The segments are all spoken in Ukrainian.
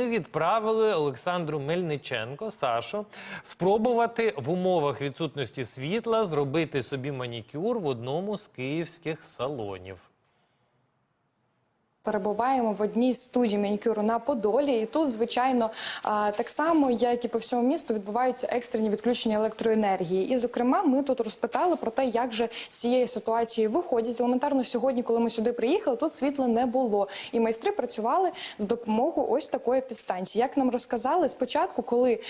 вони відправили Олександру Мельниченко Сашу спробувати в умовах відсутності світла зробити собі манікюр в одному з київських салонів. Перебуваємо в одній з студій манікюру на Подолі, і тут, звичайно, так само, як і по всьому місту, відбуваються екстрені відключення електроенергії. І, зокрема, ми тут розпитали про те, як же з цієї ситуації виходять. Елементарно сьогодні, коли ми сюди приїхали, тут світла не було. І майстри працювали з допомогою ось такої підстанції. Як нам розказали, спочатку, коли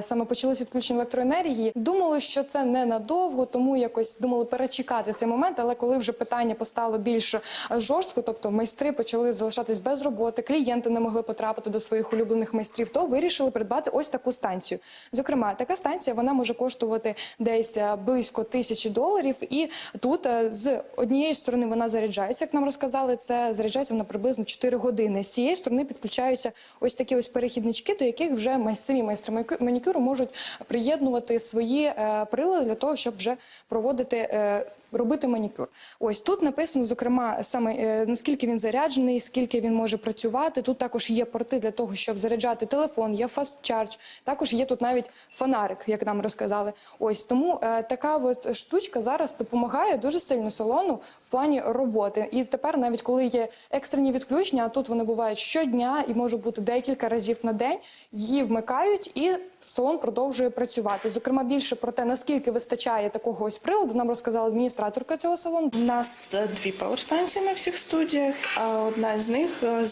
саме почалось відключення електроенергії, думали, що це ненадовго, тому якось думали перечекати цей момент. Але коли вже питання постало більш жорстко, тобто майстри почали залишатись без роботи, клієнти не могли потрапити до своїх улюблених майстрів, то вирішили придбати ось таку станцію. Зокрема, така станція вона може коштувати десь е, близько тисячі доларів. І тут е, з однієї сторони вона заряджається, як нам розказали, це заряджається вона приблизно 4 години. З цієї сторони підключаються ось такі ось перехіднички, до яких вже самі майстри манікюру можуть приєднувати свої е, прилади для того, щоб вже проводити. Робити манікюр. Ось тут написано, зокрема, саме наскільки він заряджений, скільки він може працювати. Тут також є порти для того, щоб заряджати телефон, є charge. Також є тут навіть фонарик, як нам розказали. Ось тому е, така от штучка зараз допомагає дуже сильно салону в плані роботи. І тепер, навіть коли є екстрені відключення, а тут вони бувають щодня і можуть бути декілька разів на день, її вмикають і. Салон продовжує працювати. Зокрема, більше про те, наскільки вистачає такого ось приладу, нам розказала адміністраторка цього салону. У нас е, дві пауерстанції на всіх студіях, а одна з них е,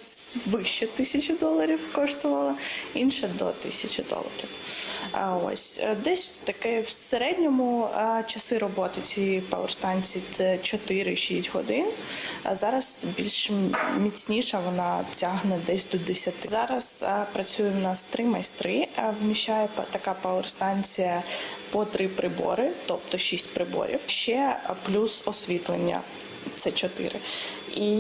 вище тисячі доларів коштувала, інша до тисячі доларів. А ось е, десь таке в середньому часи роботи цієї пауерстанції це 4-6 годин. А зараз більш міцніша вона тягне десь до 10. Зараз працює в нас три майстри. Вміщає па- така пауерстанція по три прибори, тобто шість приборів. Ще плюс освітлення. Це чотири. І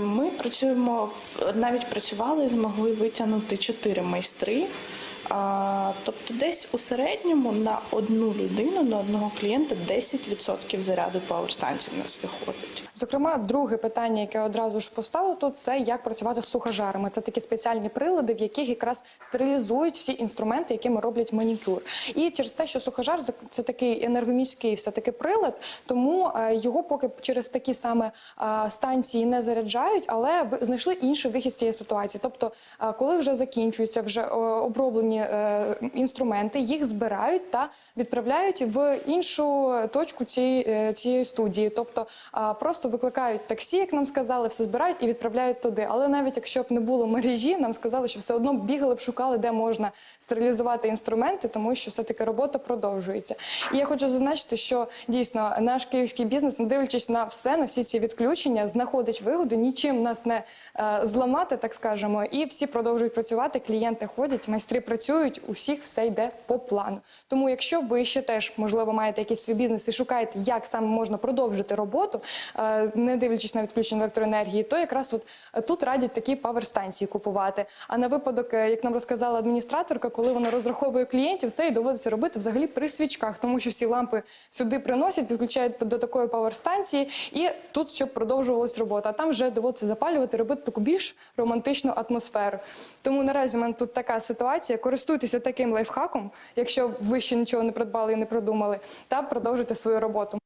ми працюємо навіть працювали, змогли витягнути чотири майстри. Тобто, десь у середньому на одну людину, на одного клієнта 10% заряду пауерстанції в нас виходить. Зокрема, друге питання, яке одразу ж поставив тут, це як працювати з сухожарами. Це такі спеціальні прилади, в яких якраз стерилізують всі інструменти, якими роблять манікюр. І через те, що сухожар це такий енергоміський, все таки прилад, тому е, його поки через такі саме станції не заряджають, але знайшли інший вихід з цієї ситуації. Тобто, коли вже закінчуються вже е, оброблені е, інструменти, їх збирають та відправляють в іншу точку цієї, е, цієї студії. Тобто просто викликають таксі, як нам сказали, все збирають і відправляють туди. Але навіть якщо б не було мережі, нам сказали, що все одно бігали б шукали, де можна стерилізувати інструменти, тому що все таки робота продовжується. І я хочу зазначити, що дійсно наш київський бізнес, не дивлячись на все, на всі ці відключення, знаходить вигоду, нічим нас не е, зламати, так скажемо, і всі продовжують працювати. Клієнти ходять, майстри працюють, у всіх все йде по плану. Тому, якщо ви ще теж можливо маєте якийсь свій бізнес і шукаєте, як саме можна продовжити роботу, е, не дивлячись на відключення електроенергії, то якраз от е, тут радять такі паверстанції купувати. А на випадок, е, як нам розказала адміністраторка, коли вона розраховує клієнтів, це і доводиться робити взагалі при свічках, тому що всі лампи сюди приносять, підключають до такої паверстанції, і тут щоб продовжувалась робота. А там вже доводиться запалювати, робити таку більш романтичну атмосферу. Тому наразі в мене тут така ситуація. Користуйтеся таким лайфхаком, якщо ви ще нічого не придбали і не продумали, та продовжуйте свою роботу.